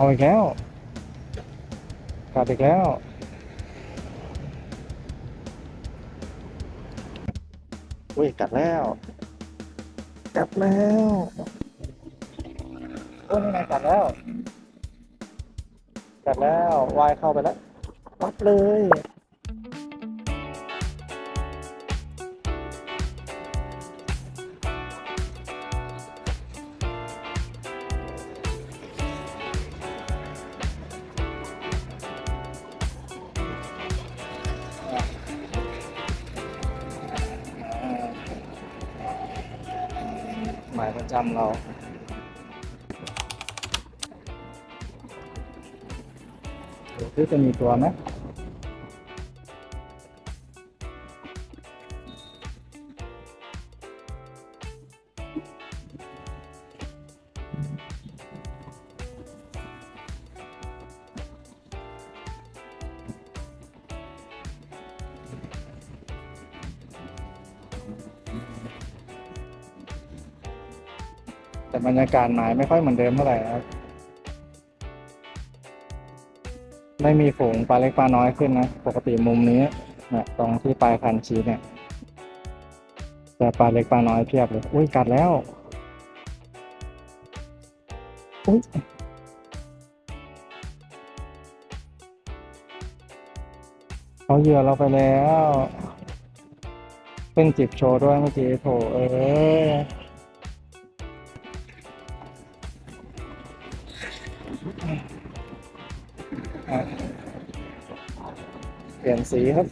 เอาอีกแล้วกัดอีกแล้ว อุ้ยกัดแล้ว กัดแล้วโอ้ยนี่ไงกัดแล้ว กัดแล้ววายเข้าไปแล้ว ปัดเลย หมายประจำเรา หรือจะมีตัวไหม แต่บรรยากาศหมายไม่ค่อยเหมือนเดิมเท่าไหร่ครับ ไม่มีฝูงปลาเล็กปลาน้อยขึ้นนะ ปกติมุมนี้เนี่ยตรงที่ปลายคันชีเนี่ยแต่ปลาเล็กปลาน้อยเพียบเลย อุ้ยกัดแล้ว อุ้ยเขาเหยื่อเราไปแล้ว เป็นจิบโชว์ด้วยเมื่อกี้โถเอ้ย เปลี่ยนสีครับ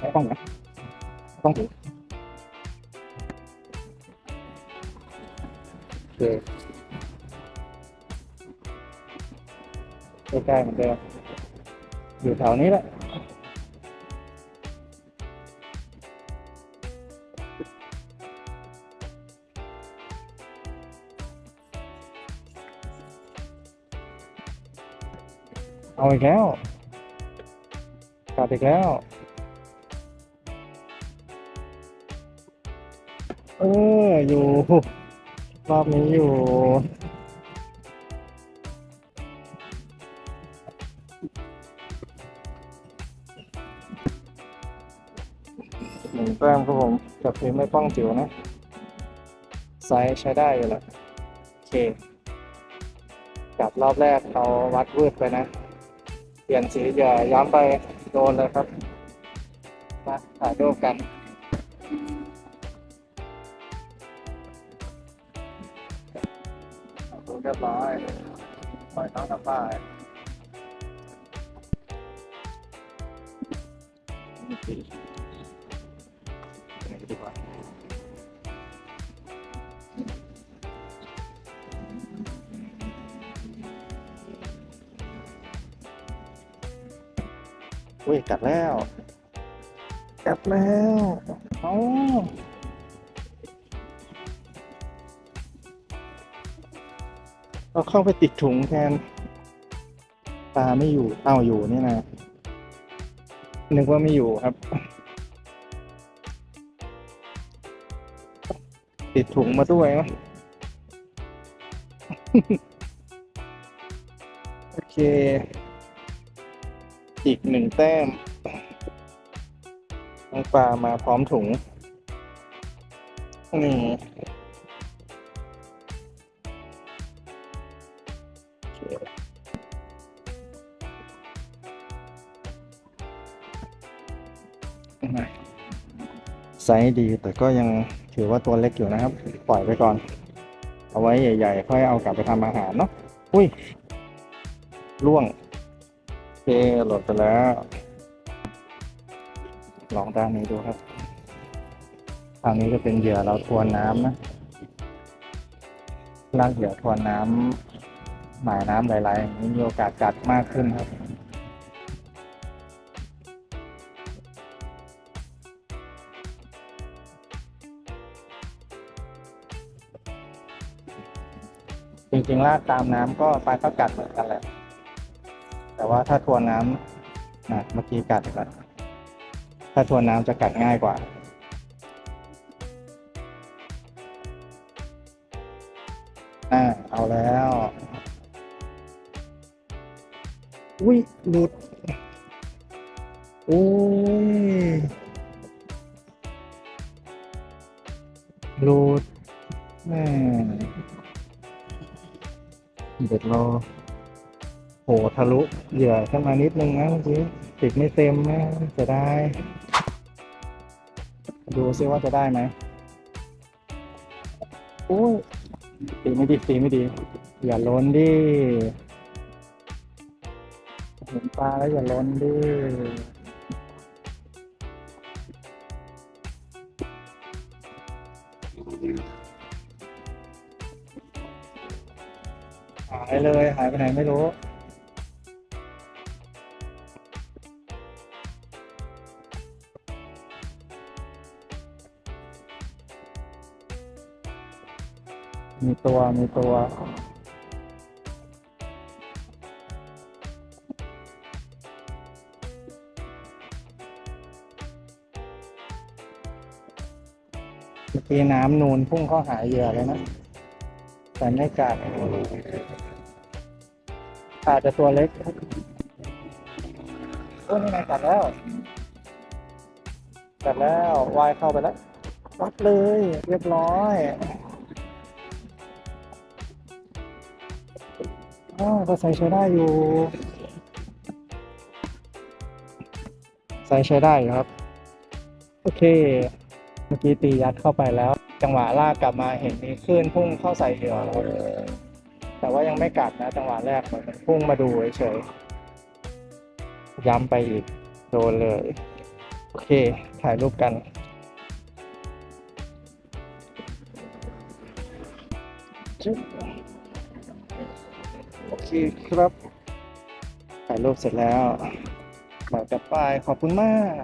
ใช้กล้องนะกล้องถือโอเคใกล้ๆเหมือนเดิมอยู่แถวนี้แหละเอาอีกแล้ว กัดอีกแล้ว เออ อยู่ รอบนี้อยู่ หนึ่งแต้มครับผม กับทีมไม่ป้องจิ๋วนะ ไซส์ใช้ได้อยู่แหละโอเค กับรอบแรกเขาวัดวืดไปนะ เปลี่ยนสีอย่าย้ำไป โดนเลยครับ มาถ่ายรูปกันถ่ายรูปเรียบร้อยปล่อยน้องกลับบ้าน อุ้ยกัดแล้วกัดแล้วเอ้าเราเข้าไปติดถุงแทนปลาไม่อยู่เอ้าอยู่นี่นะนึกว่าไม่อยู่ครับ ติดถุงมาด้วยเนอะโอเค อีกหนึ่งแต้มน้องปลามาพร้อมถุง นี่โอเคนะไซส์ดีแต่ก็ยังถือว่าตัวเล็กอยู่นะครับ ปล่อยไปก่อน เอาไว้ใหญ่ๆ ค่อยเอากลับไปทำอาหารเนาะ อุ้ย ล่วง เคโหลดไปแล้ว ลองด้านนี้ดูครับทางนี้ก็เป็นเหยื่อเราทวนน้ำนะลากเหยื่อทวนน้ำหมายน้ำหลๆอย่างนี้มีโอกาสกัดมากขึ้นครับจริงๆลากตามน้ำก็ปลาก็กัดเหมือนกันแหละ แต่ว่าถ้าทวนน้ำนะเมื่อกี้กัดกัดถ้าทวนน้ำจะกัดง่ายกว่า เอาแล้ว อุ้ยหลุดโอ้ยหลุดแม่เด็ดรอ โหทะลุเหยื่อขึ้นมานิดนึงนะเมื่อกี้ติดไม่เต็มนะจะได้ ดูซิว่าจะได้ไหมโอ้ยตีไม่ดีตีไม่ดี อย่าล้นดิเห็นปลาแล้วอย่าล้นดิหายเลยหายไปไหนไม่รู้ มีตัว มีตัว เมื่อกี้น้ำนูนพุ่งเข้าหาเหยื่อเลยนะ แต่ไม่กัดอาจจะตัวเล็กโอ้นี่ไงกัดแล้ว กัดแล้ว วายเข้าไปแล้ววัดเลย เรียบร้อย อ๋อก็ใส่ใช้ได้อยู่ ใส่ใช้ได้ครับ โอเค เมื่อกี้ตียัดเข้าไปแล้ว จังหวะลากกลับมาเห็นมีคลื่นพุ่งเข้าใส่เหยื่อแล้วแต่ว่ายังไม่กัดนะ จังหวะแรกเหมือนมันพุ่งมาดูเฉยๆย้ำไปอีกโดนเลย โอเค ถ่ายรูปกันจึ๊บ โอเครับถ่ายรูปเสร็จแล้วเราจะไปขอบคุณมาก